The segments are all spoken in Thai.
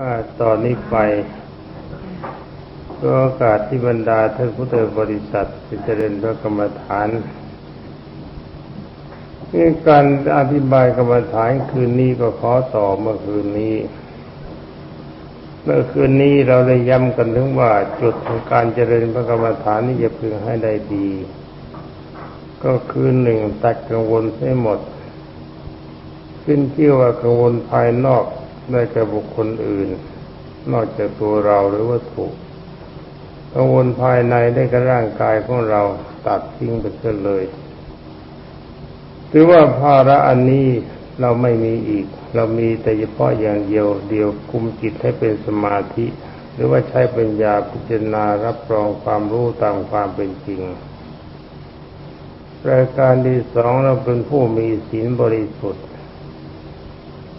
อ่าตอนนี้ไปก็โอกาสที่บรรดาท่านพุทธบริษัทที่เจริญพระกรรมฐานนี่การอธิบายกรรมฐานคืนนี้ก็ขอต่อเมื่อคืนนี้ เมื่อคืนนี้เราได้ย้ำกันถึงว่าจุดของการเจริญพระกรรมฐานนี้จะพึงให้ได้ดี ก็คือหนึ่งตัดกังวลให้หมด ขึ้นที่ว่ากังวลภายนอก ได้แก่บุคคลอื่น นอกจากตัวเราหรือวัตถุกังวลภายในได้กับร่างกายของเราตัดทิ้งไปเสียเลยถือว่าภาระอันนี้เราไม่มีอีก เรามีแต่เฉพาะอย่างเดียวเดียวคุมจิตให้เป็นสมาธิ หรือว่าใช้ปัญญาพิจารณารับรองความรู้ตามความเป็นจริงรายการที่สองเราเป็นผู้มีศีลบริสุทธิ์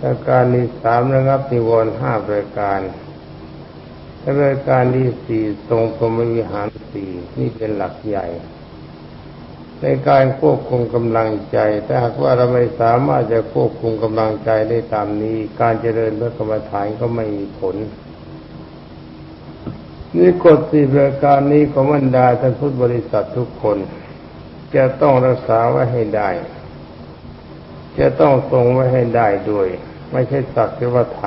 ราการที่สามนะครับนิวรณ์ห้ารายการและรายการที่สี่ทรงพรหมวิหารสี่นี่เป็นหลักใหญ่ ในการควบคุมกำลังใจถ้าหากว่าเราไม่สามารถจะควบคุมกำลังใจได้ตามนี้ การเจริญพระกรรมฐานก็ไม่มีผลนี่กฎสี่รายการนี้ของบรรดาท่านพุทธบริษัททุกคน จะต้องรักษาไว้ให้ได้ จะต้องทรงไว้ให้ได้ด้วย ไม่ใช่สักแต่ว่าท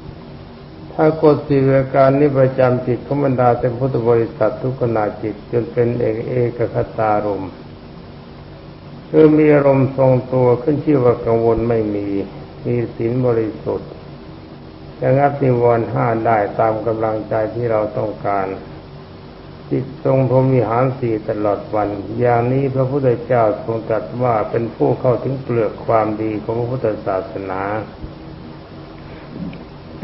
ำถ้ากฎสี่รายการนี้ประจำจิตขบรรดาเป็นพุทธบริษัททุกขณะจิตจนเป็นเอกเอกคตารมคือมีอารมณ์ทรงตัวขึ้นชื่อว่ากังวลไม่มี มีศีลบริสุทธิ์ระงับนิวรณ์ห้าได้ตามกำลังใจที่เราต้องการ จิตทรงพรหมวิหารสี่ตลอดวัน อย่างนี้พระพุทธเจ้าทรงตรัสว่าเป็นผู้เข้าถึงเปลือกความดีของพระพุทธศาสนา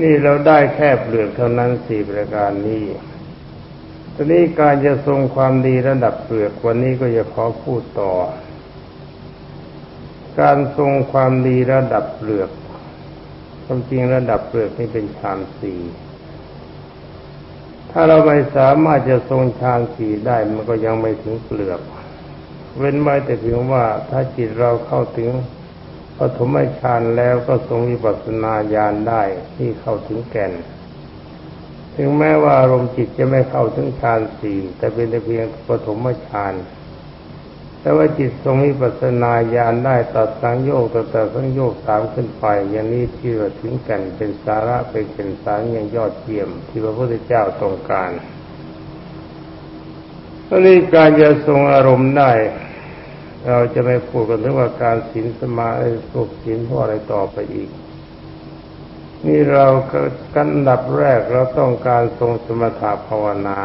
นี่เราได้แค่เปลือกเท่านั้นสี่ประการนี้ตอนนี้การจะทรงความดีระดับเปลือกวันนี้ก็จะขอพูดต่อ การทรงความดีระดับเปลือกความจริงระดับเปลือกนี่เป็นฌานสี่ ถ้าเราไม่สามารถจะทรงฌานสี่ได้มันก็ยังไม่ถึงเปลือก เว้นไว้แต่เพียงว่าถ้าจิตเราเข้าถึงปฐมฌานแล้วก็ทรงวิปัสสนาญาณได้ที่เข้าถึงแก่น ถึงแม้ว่าอารมณ์จิตจะไม่เข้าถึงฌานสี่แต่เป็นแต่เพียงปฐมฌาน แต่ว่าจิตทรงวิปัสสนาญาณได้ตัดสังโยกตัดแต่สังโยกสามขึ้นไป อย่างนี้ที่ว่าถึงก่นเป็นสาระเป็นเป็นสารอย่างยอดเยี่ยม ที่พระพุทธเจ้าต้องการตอนนี้การจะทรงอารมณ์ได้ เราจะไม่พูดกันถึงว่าการศีลสมาธิสุขศีลเพราะอะไรต่อไปอีก นี่เรากันดับแรกเราต้องการทรงสมถะภาวนา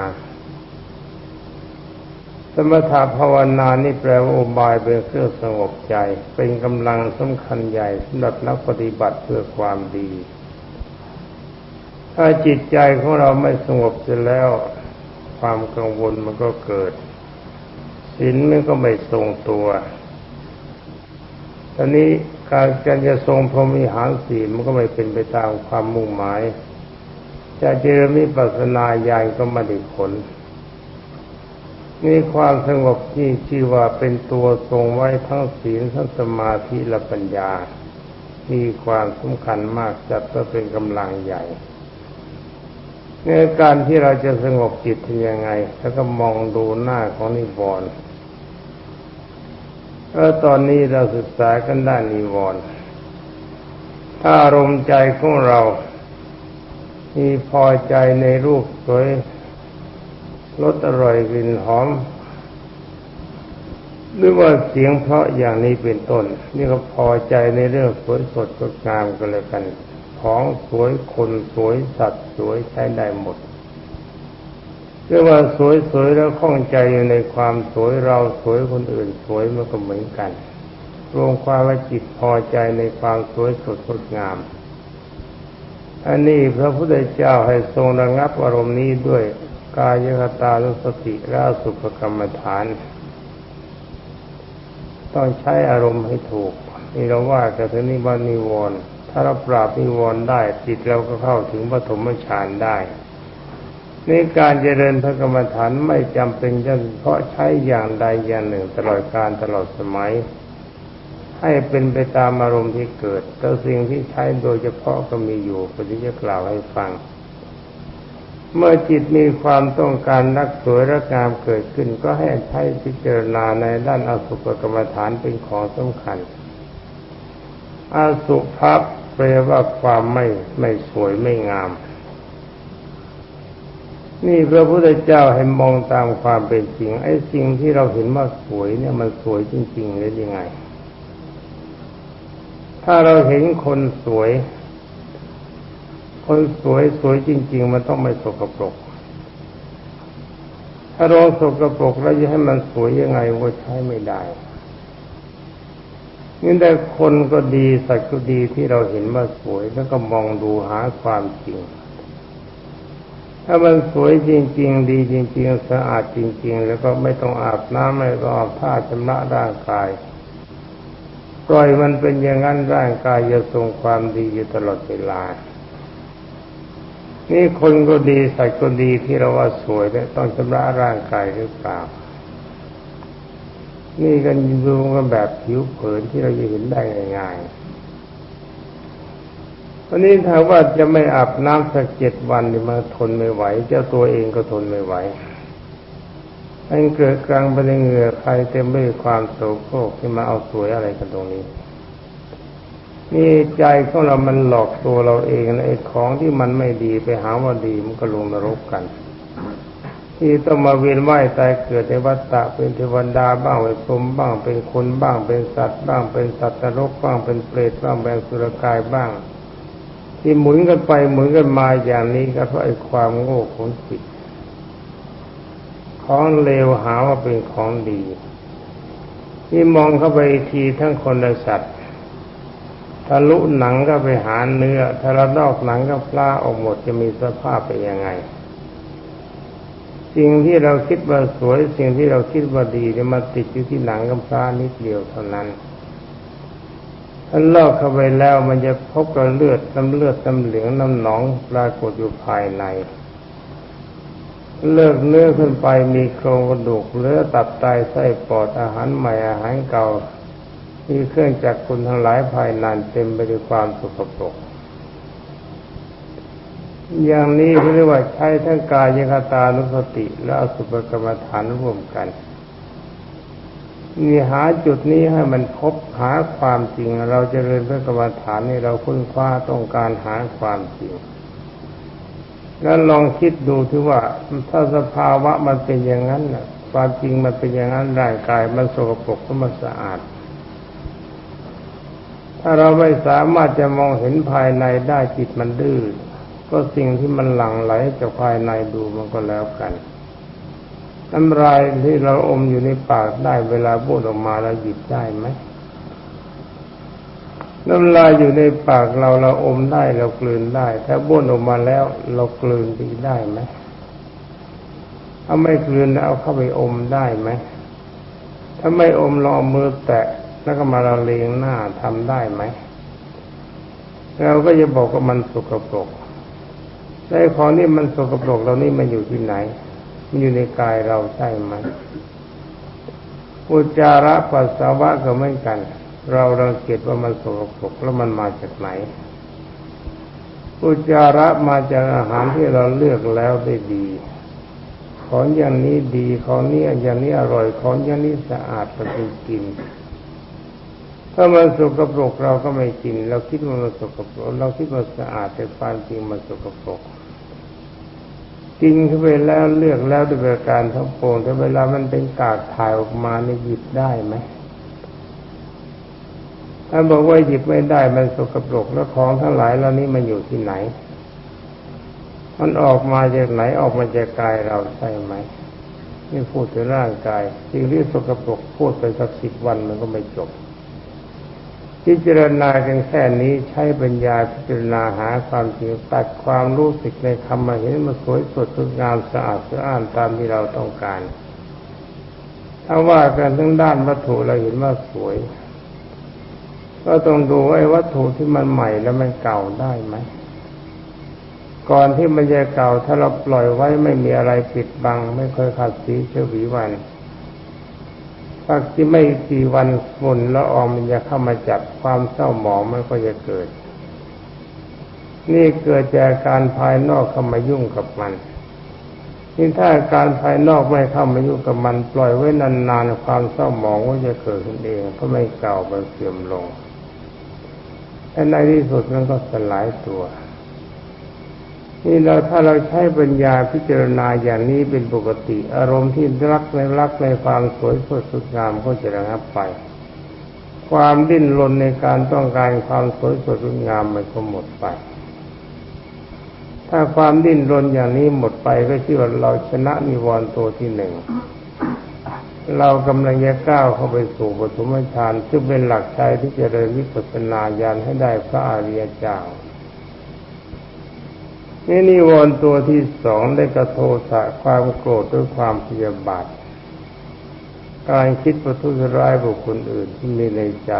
สมถะภาวนานี่แปลว่าอุบายเป็นเครื่องสงบใจ เป็นกำลังสำคัญใหญ่สำหรับนักปฏิบัติเพื่อความดี ถ้าจิตใจของเราไม่สงบเสร็จแล้ว ความกังวลมันก็เกิดศีลมันก็ไม่ทรงตัวตอนนี้การการจะทรงพรหมิหารสีมันก็ไม่เป็นไปตามความมุ่งหมายจะเจริญมิปัสนาญาณก็ไม่ได้ผล นี่ความสงบที่ชื่อว่าเป็นตัวทรงไว้ทั้งศีลทั้งสมาธิและปัญญา มีความสำคัญมากจัดว่าเป็นกำลังใหญ่ ในการที่เราจะสงบจิตทำยังไง แล้วก็มองดูหน้าของนิวรณ์เออตอนนี้เราศึกษากันด้านนิวรณ์ถ้าอารมณ์ใจของเรา มีพอใจในรูปสวย รสอร่อยกลิ่นหอม หรือว่าเสียงเพราะอย่างนี้เป็นต้น นี่ก็พอใจในเรื่องสวยสดงดงามกันเลยกันของสวยคนสวยสัตว์สวยใช้ได้หมดเรียกว่าสวยๆแล้วข้องใจอยู่ในความสวยเราสวยคนอื่นสวยมันก็เหมือนกัน รวมความว่าจิตพอใจในความสวยสดงดงาม อันนี้พระพุทธเจ้าให้ทรงระงับอารมณ์นี้ด้วย กายคตานุสติราสุภกรรมฐาน ต้องใช้อารมณ์ให้ถูกนี่เราว่ากันถึงนิบานิวรณ์ถ้าเราปราบนิวรณ์ได้จิตเราก็เข้าถึงปฐมฌานได้ในการเจริญพระกรรมฐานไม่จำเป็นจะเพราะใช้อย่างใดอย่างหนึ่งตลอดการตลอดสมัย ให้เป็นไปตามอารมณ์ที่เกิดแต่สิ่งที่ใช้โดยเฉพาะก็มีอยู่ก็จะกล่าวให้ฟัง เมื่อจิตมีความต้องการรักสวยรักงามเกิดขึ้น ก็ให้ใช้พิจารณาในด้านอสุภกรรมฐานเป็นของสำคัญอสุภะแปลว่าความไม่ไม่สวยไม่งาม นี่พระพุทธเจ้าให้มองตามความเป็นจริง ไอ้สิ่งที่เราเห็นว่าสวยเนี่ยมันสวยจริง ๆ หรือยังไง ถ้าเราเห็นคนสวย คนสวยสวยจริง ๆ มันต้องไม่สกปรก ถ้าเราสกปรกแล้วจะให้มันสวยยังไงก็ใช้ไม่ได้นี่แต่คนก็ดีสัตว์ก็ดีที่เราเห็นว่าสวยแล้วก็มองดูหาความจริง ถ้ามันสวยจริง ๆ ดีจริง ๆ สะอาดจริง ๆ แล้วก็ไม่ต้องอาบน้ำไม่ต้องอาบผ้าชำระร่างกายปล่อยมันเป็นอย่างนั้นร่างกายจะทรงความดีอยู่ตลอดเวลา นี่คนก็ดีสัตว์ก็ดีที่เราว่าสวยเนี่ยต้องชำระร่างกายหรือเปล่า นี่กันดูกันแบบผิวเผินที่เราจะเห็นได้ง่ายๆวันนี้ถ้าว่าจะไม่อาบน้ำสักเจ็ดวันนี่มันทนไม่ไหว เจ้าตัวเองก็ทนไม่ไหวมันเกิดกลางไปในเหงื่อใครเต็มไปด้วยความโศกโครกที่มาเอาสวยอะไรกันตรงนี้ นี่ใจของเรามันหลอกตัวเราเองไอ้ของที่มันไม่ดีไปหาว่าดีมันก็ลงนรกกัน ที่ต้องมาเวียนว่ายตายเกิดในวัฏฏะเป็นเทวดาบ้างเป็นพรหมบ้างเป็นคนบ้าง เป็นสัตว์บ้างเป็นสัตว์นรกบ้างเป็นเปรตบ้างเป็นสุรกายบ้าง ที่หมุนกันไปหมุนกันมาอย่างนี้ก็เพราะไอ้ความโง่ของจิตของเลวหาว่าเป็นของดี ที่มองเข้าไปทีทั้งคนและสัตว์ ทะลุหนังก็ไปหาเนื้อถ้าเรานอกหนังก็ปลาออกหมดจะมีสภาพเป็นยังไง สิ่งที่เราคิดว่าสวย สิ่งที่เราคิดว่าดีเนี่ยมาติดอยู่ที่หนังกับปลานิดเดียวเท่านั้นถ้าลอกเข้าไปแล้วมันจะพบกับเลือดน้ำเลือดน้ำเหลืองน้ำหนองปรากฏอยู่ภายใน เลิกเนื้อขึ้นไปมีโครงกระดูกเลือตับไตไส้ปอดอาหารใหม่อาหารเก่า มีเครื่องจักรคุณทั้งหลายภายในเต็มไปด้วยความสกปรกอย่างนี้เรียกว่าใช้ทั้งกายคตานุสติ และอสุภกรรมฐานร่วมกันมีหาจุดนี้ให้มันพบหาความจริง เราจะเรียนพระกรรมฐานนี่เราค้นคว้าต้องการหาความจริง แล้วลองคิดดูที่ว่าถ้าสภาวะมันเป็นอย่างนั้นความจริงมันเป็นอย่างนั้นร่างกายมันสกปรกก็มันสะอาด ถ้าเราไม่สามารถจะมองเห็นภายในได้จิตมันดื้อก็สิ่งที่มันหลั่งไหลจากภายในดูมันก็แล้วกันน้ำลายที่เราอมอยู่ในปากได้เวลาบ้วนออกมาเราหยิบได้ไหมน้ำลายอยู่ในปากเราเราอมได้เรากลืนได้ ถ้าบ้วนออกมาแล้วเรากลืนดีได้ไหมถ้าไม่กลืนเอาเข้าไปอมได้ไหมถ้าไม่อมลองมือแตะ แล้วก็มาละเลงหน้าทำได้ไหมเราก็จะบอกว่ามันสกปรกแต่ของนี่มันสกปรกเรานี่มันอยู่ที่ไหน มันอยู่ในกายเราใช่ไหมอุจจาระปัสสาวะก็เหมือนกัน เราเราเกียดว่ามันสกปรกแล้วมันมาจากไหน อุจจาระมาจากอาหารที่เราเลือกแล้วได้ดีของอย่างนี้ดีของนี้อย่างนี้อร่อยของอย่างนี้สะอาดเราไปกิน ถ้ามันสกปรกเราก็ไม่กิน เราคิดว่ามันสกปรกเราคิดว่าสะอาดแต่ความจริงมันสกปรกกินเข้าไปแล้วเลือกแล้วด้วยประการทั้งปวงแต่เวลามันเป็นกากถ่ายออกมานี่หยิบได้ไหมถ้าบอกว่าหยิบไม่ได้มันสกปรกแล้วของทั้งหลายเหล่านี้มันอยู่ที่ไหน มันออกมาจากไหนออกมาจากกายเราใช่ไหมนี่พูดถึงร่างกายสิ่งที่สกปรกพูดไปสักสิบวันมันก็ไม่จบ พิจารณากันแค่นี้ใช้ปัญญาพิจารณาหาความจริงตัดความรู้สึกในคำมาเห็นมันสวยสดสดงามสะอาดสะอ้านตามที่เราต้องการถ้าว่ากันทั้งด้านวัตถุเราเห็นว่าสวย ก็ต้องดูไอ้วัตถุที่มันใหม่แล้วมันเก่าได้ไหมก่อนที่มันจะเก่าถ้าเราปล่อยไว้ไม่มีอะไรปิดบัง ไม่เคยขัดสีเชื้อผีวัน สักที่ไม่กี่วันฝุ่นละอองมันจะเข้ามาจับความเศร้าหมองมันก็จะเกิด นี่เกิดจากการภายนอกเข้ามายุ่งกับมันนี่ถ้าการภายนอกไม่เข้ามายุ่งกับมัน ปล่อยไว้นานๆความเศร้าหมองก็จะเกิดขึ้นเองก็ไม่เก่ามันเสื่อมลงแต่ในที่สุดมันก็สลายตัว นี่เราถ้าเราใช้ปัญญาพิจารณาอย่างนี้เป็นปกติ อารมณ์ที่รักในรักในความสวยสดสดงามก็จะระงับไป ความดิ้นรนในการต้องการความสวยสดงามมันก็หมดไป ถ้าความดิ้นรนอย่างนี้หมดไปก็ชื่อว่าเราชนะนิวรณ์ตัวที่หนึ่งเรากำลังจะก้าวเข้าไปสู่ปฐมฌานซึ่งเป็นหลักใจที่จะเริญวิปัสสนาญาณให้ได้พระอริยเจ้า นี่นิวรณ์ตัวที่สองได้กระโทสะความโกรธด้วยความพยาบาท การคิดประทุษร้ายบุคคลอื่นที่มีในใจ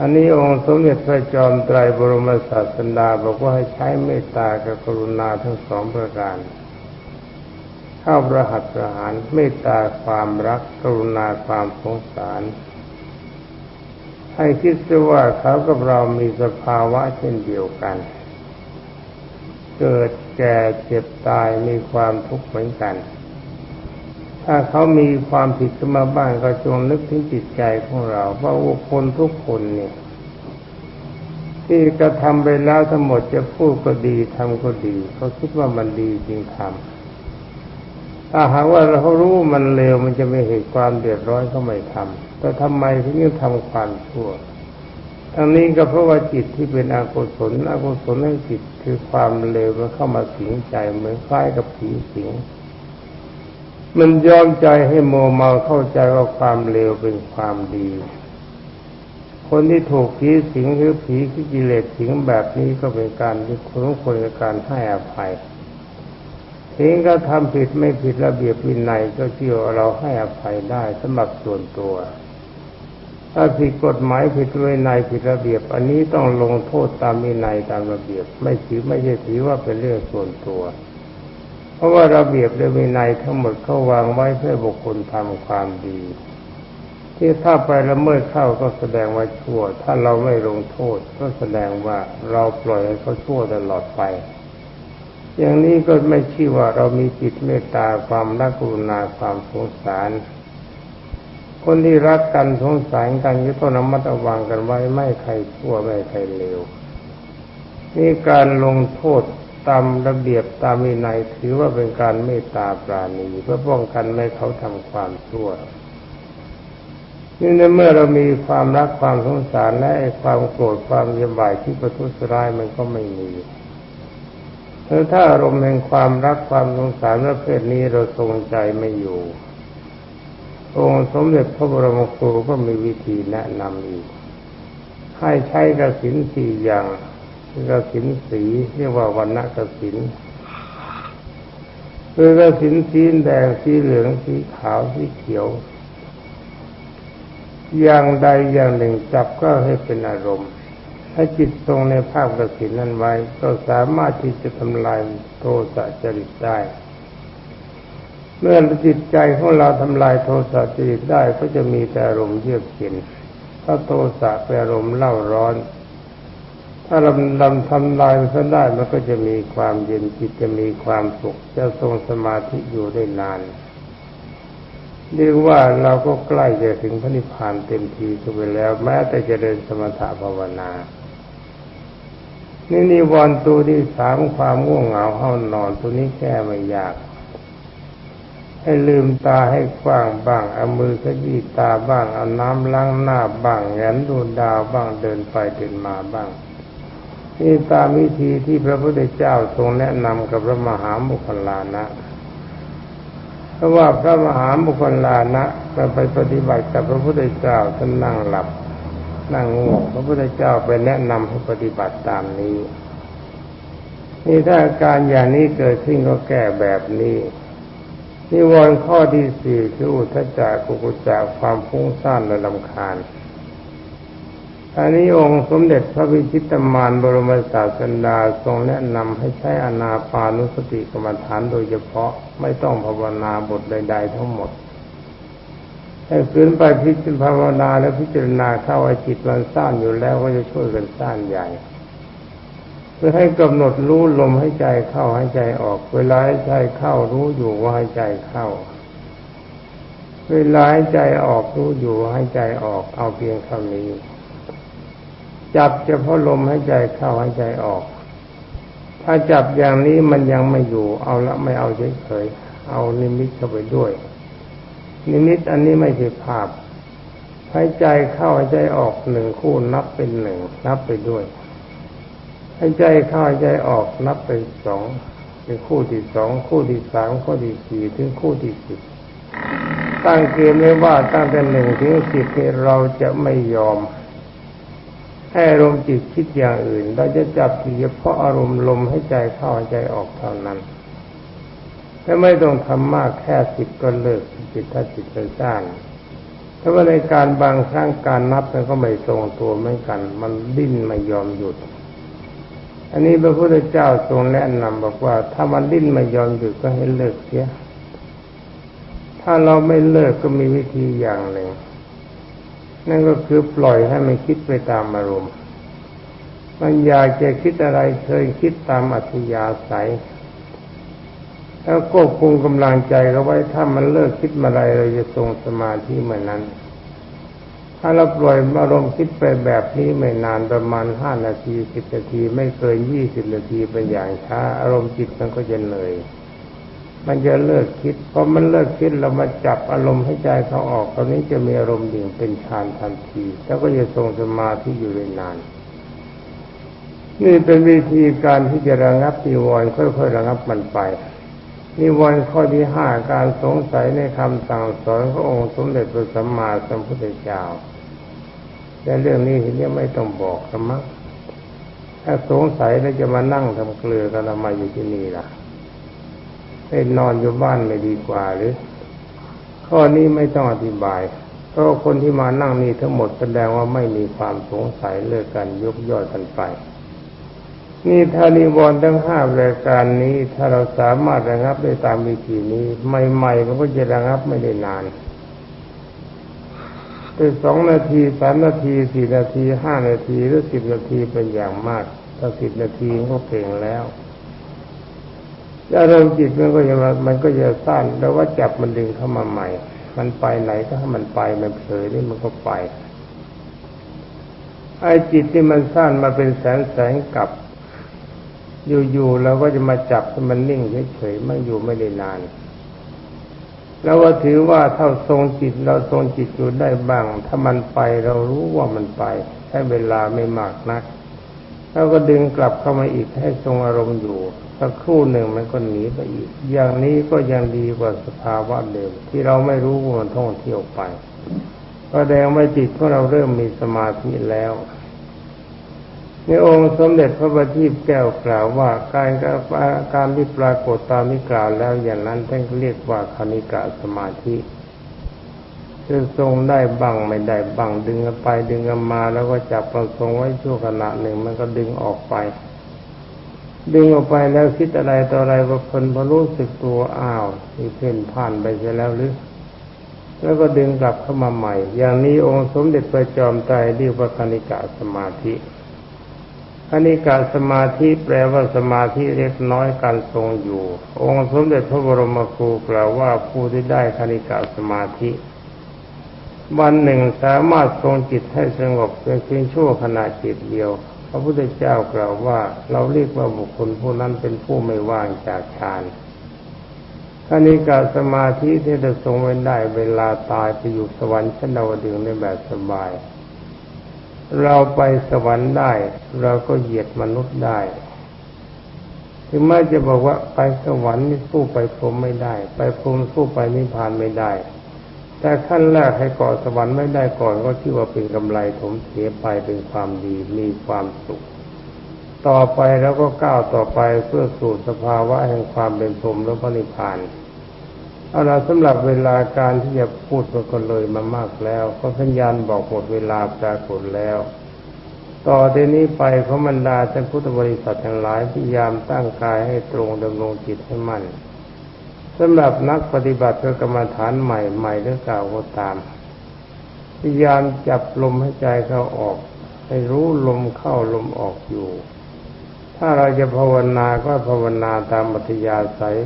อันนี้องค์สมเด็จพระจอมไตรบรมศาสดาบอกว่าให้ใช้เมตตากับกรุณาทั้งสองประการ เข้าประหัตประหารเมตตาความรักกรุณาความสงสารให้คิดซะว่าเขากับเรามีสภาวะเช่นเดียวกัน เกิดแก่เจ็บตายมีความทุกข์เหมือนกัน ถ้าเขามีความผิดขึ้นมาบ้างก็จงนึกถึงจิตใจของเรา ว่าบุคคลทุกคนเนี่ยที่กระทำไปแล้วทั้งหมดจะพูดก็ดีทำก็ดี เขาคิดว่ามันดีจริงทำถ้าหากว่าเรารู้มันเลวมันจะไม่เหตุความเดือดร้อนก็ไม่ทำแต่ทำไมถึงยังทำความชั่ว ทั้งนี้ก็เพราะว่าจิตที่เป็นอกุศลอกุศลในจิตคือความเลวมันเข้ามาสิงใจเหมือนคล้ายกับผีสิง มันยอมใจให้โมเมาเข้าใจว่าความเลวเป็นความดี คนที่ถูกผีสิงหรือผีที่กิเลสสิงแบบนี้ก็เป็นการที่คนควรกับการให้อภัยถึงก็ทำผิดไม่ผิดระเบียบวินัยก็เชื่อเราให้อภัยได้สำหรับส่วนตัว ถ้าผิดกฎหมายผิดวินัยผิดระเบียบ อันนี้ต้องลงโทษตามวินัยตามระเบียบ ไม่ถือไม่ใช่ถือว่าเป็นเรื่องส่วนตัว เพราะว่าระเบียบและวินัยทั้งหมดเขาวางไว้เพื่อบุคคลทำความดี ที่ถ้าไปละเมิดเข้าก็แสดงว่าชั่ว ถ้าเราไม่ลงโทษก็แสดงว่าเราปล่อยให้เขาชั่วตลอดไป อย่างนี้ก็ไม่ชื่อว่าเรามีจิตเมตตาความรักกรุณาความสงสาร คนที่รักกันสงสารกันก็ต้องระมัดระวังกันไว้ไม่ใครชั่วไม่ใครเลวนี่การลงโทษตามระเบียบตามวินัยถือว่าเป็นการเมตตาปราณีเพื่อป้องกันไม่ให้เขาทำความชั่วนี่ในเมื่อเรามีความรักความสงสารและความโกรธความยำบายที่ประทุษร้ายมันก็ไม่มีแล้วถ้าอารมณ์แห่งความรักความสงสารประเภทนี้เราทรงใจไม่อยู่ องค์สมเด็จพระบรมครูก็มีวิธีแนะนำอีก ให้ใช้กสินสี่อย่างกสินสีเรียกว่าวันณกสินคือกสินสีแดงสีเหลืองสีขาวสีเขียว อย่างใดอย่างหนึ่งจับก็ให้เป็นอารมณ์ ถ้าจิตทรงในภาพกระสินนั้นไว้ ก็สามารถที่จะทำลายโทสะจริตได้ เมื่อจิตใจของเราทำลายโทสะจริตได้ก็จะมีแต่อารมณ์เยือกเย็นถ้าโทสะเป็นอารมณ์เล่าร้อน ถ้าลำลำทำลายมันได้มันก็จะมีความเย็นจิตจะมีความสุขจะทรงสมาธิอยู่ได้นานเรียกว่าเราก็ใกล้จะถึงพระนิพพานเต็มทีก็ไปแล้ว แม้แต่จะเดินสมถะภาวนานี่นิวรณ์ตัวที่สามความง่วงเหงาห้านอนตัวนี้แก้ไม่ยาก ให้ลืมตาให้กว้างบ้าง เอามือขยี้ตาบ้าง เอาน้ำล้างหน้าบ้างแงนดูดาวบ้างเดินไปเดินมาบ้างนี่ตามวิธีที่พระพุทธเจ้าทรงแนะนำกับพระมหาบุคลานะเพราะว่าพระมหาบุคลานะไปปฏิบัติกับพระพุทธเจ้าท่านนั่งหลับ นั่งง่วงพระพุทธเจ้าไปแนะนำให้ปฏิบัติตามนี้ นี่ถ้าอาการอย่างนี้เกิดขึ้นก็แก้แบบนี้ นิวรณ์ข้อที่สี่คืออุทจจะกุกุจจะความฟุ้งซ่านและลำคาญอันนี้องค์สมเด็จพระวิชิตมารบรมศาสดาทรงแนะนำให้ใช้อนาปานุสติกรรมฐานโดยเฉพาะไม่ต้องภาวนาบทใด ๆ ทั้งหมดให้ฝืนไปพิจารณาแล้วพิจารณาเข้าไอจิตมันสั้นอยู่แล้วก็จะช่วยกันสั้นใหญ่ พื่อให้กำหนดรู้ลมให้ใจเข้าให้ใจออก เวลาให้ใจเข้ารู้อยู่ว่าให้ใจเข้า เวลาให้ใจออกรู้อยู่ว่าให้ใจออก เอาเพียงเท่านี้ จับเฉพาะลมให้ใจเข้าให้ใจออก ถ้าจับอย่างนี้มันยังไม่อยู่ เอาละไม่เอาเฉยๆเอานิมิตเข้าไปด้วย นิมิตอันนี้ไม่ใช่ภาพให้ใจเข้าให้ใจออกหนึ่งคู่นับเป็นหนึ่งนับไปด้วย ให้ใจเข้าให้ใจออกนับเป็นสองเป็นคู่ที่สองคู่ที่สามคู่ที่สี่ถึงคู่ที่สิบตั้งเกณฑ์ไว้ว่าตั้งแต่หนึ่งถึงสิบเราจะไม่ยอม ให้อารมณ์จิตคิดอย่างอื่น เราจะจับเฉพาะอารมณ์ลมให้ใจเข้าให้ใจออกเท่านั้นถ้าไม่ต้องทำมากแค่สิบก็เลิกจิตถ้าจิตเป็นสร้างถ้าว่าในการบางครั้งการนับมันก็ไม่ทรงตัวเหมือนกัน มันดิ้นไม่ยอมหยุด อันนี้พระพุทธเจ้าทรงแนะนำบอกว่า ถ้ามันดิ้นไม่ยอมหยุดก็ให้เลิกเสีย ถ้าเราไม่เลิกก็มีวิธีอย่างหนึ่ง นั่นก็คือปล่อยให้มันคิดไปตามอารมณ์ มันอยากจะคิดอะไรเคยคิดตามอัธยาศัยแล้วควบคุมกำลังใจเขาไว้ถ้ามันเลิกคิดมาอะไรเราจะทรงสมาธิเหมือนนั้น ถ้าเราปล่อยอารมณ์คิดไปแบบนี้ไม่นานประมาณห้านาทีสิบนาทีไม่เกินยี่สิบนาทีเป็นอย่างช้า อารมณ์จิตมันก็จะเหนื่อยมันจะเลิกคิดพอมันเลิกคิดเรามาจับอารมณ์ให้ใจเขาออกตอนนี้จะมีอารมณ์ดิ่งเป็นฌานทันที แล้วก็จะทรงสมาธิอยู่ได้นาน นี่เป็นวิธีการที่จะระงับนิวรณ์ค่อยๆระงับมันไป นิวรณ์ข้อที่ห้าการสงสัยในคำสั่งสอนขององค์สมเด็จพระสัมมาสัมพุทธเจ้าแต่เรื่องนี้ทีนี้ไม่ต้องบอกกันมั้งถ้าสงสัยแล้วจะมานั่งทำเกลือกันทำไมอยู่ที่นี่ล่ะให้นอนอยู่บ้านไม่ดีกว่าหรือ ข้อนี้ไม่ต้องอธิบายเพราะคนที่มานั่งนี่ทั้งหมดแสดงว่าไม่มีความสงสัยเลิกกันยกย่อยกันไป นี่ถ้านิวรณ์ทั้งห้ารายการนี้ ถ้าเราสามารถระงับได้ตามวิธีนี้ ใหม่ๆมันก็จะระงับไม่ได้นานแต่สองนาทีสามนาทีสี่นาทีห้านาทีหรือสิบนาทีเป็นอย่างมาก ถ้าสิบนาทีก็เก่งแล้วอารมณ์จิตมันก็จะมันก็จะสั้นแล้วว่าจับมันดึงเข้ามาใหม่ มันไปไหนก็ให้มันไปมันเผลอนี่มันก็ไปไอ้จิตที่มันสั้นมาเป็นแสนแสนกับ อยู่ๆเราก็จะมาจับมันนิ่งเฉยๆไม่อยู่ไม่ได้นาน แล้วว่าถือว่าถ้าทรงจิตเราทรงจิตอยู่ได้บ้าง ถ้ามันไปเรารู้ว่ามันไปใช้เวลาไม่มากนักแล้วก็ดึงกลับเข้ามาอีกให้ทรงอารมณ์อยู่สักครู่หนึ่งมันก็หนีไปอีก อย่างนี้ก็ยังดีกว่าสภาวะเดิมที่เราไม่รู้ว่ามันท่องเที่ยวไปแสดงว่าจิตของเราเริ่มมีสมาธิแล้ว ในองค์สมเด็จพระบัณฑิตแก้วกล่าวว่าการการที่ปรากฏตามที่กล่าวแล้วอย่างนั้นท่านเรียกว่าคณิกะสมาธิคือทรงได้บังไม่ได้บังดึงไปดึงมาแล้วก็จับประทรงไว้ชั่วขณะหนึ่งมันก็ดึงออกไป ดึงออกไปแล้วคิดอะไรต่ออะไรว่าคนพอรู้สึกตัวอ้าวมีเพ่นผ่านไปเสียแล้วหรือแล้วก็ดึงกลับเข้ามาใหม่ อย่างนี้องค์สมเด็จพระจอมไตรเรียกว่าคณิกะสมาธิ อันนี้การสมาธิแปลว่าสมาธิเล็กน้อยการทรงอยู่ องค์สมเด็จพระบรมครูกล่าวว่าผู้ที่ได้คณิกาสมาธิ วันหนึ่งสามารถทรงจิตให้สงบเป็นเพียงชั่วขณะจิตเดียว พระพุทธเจ้ากล่าวว่าเราเรียกว่าบุคคลผู้นั้นเป็นผู้ไม่ว่างจากฌานคณิกาสมาธิที่จะทรงไว้ได้เวลาตายไปอยู่สวรรค์ชั้นดาวดึงในแบบสบาย เราไปสวรรค์ได้ เราก็เหยียดมนุษย์ได้ ถึงแม้จะบอกว่าไปสวรรค์นี่สู้ไปพรหมไม่ได้ ไปพรหมสู้ไปนิพพานไม่ได้ แต่ขั้นแรกให้ก่อสวรรค์ไม่ได้ก่อนก็ที่ว่าเป็นกำไรถมเสียไปเป็นความดีมีความสุข ต่อไปแล้วก็ก้าวต่อไปเพื่อสู่สภาวะแห่งความเป็นพรหมและพระนิพพาน เอาละสำหรับเวลาการที่จะพูดมันก็เลยมามากแล้ว ก็สัญญาณบอกหมดเวลาปรากฏแล้ว ต่อเดนี้ไปขอมันดาท่านพุทธบริษัททั้งหลายพยายามตั้งกายให้ตรงดำรงจิตให้มั่นสำหรับนักปฏิบัติกรรมฐานใหม่ๆหรือเก่าก็ตาม พยายามจับลมให้ใจเข้าออก ให้รู้ลมเข้าลมออกอยู่ ถ้าเราจะภาวนาก็ภาวนาตามอัธยาศัย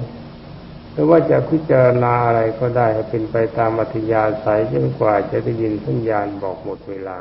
หรือว่าจะพิจารณาอะไรก็ได้เป็นไปตามอัธยาศัยจนกว่าจะได้ยินสัญญาณบอกหมดเวลา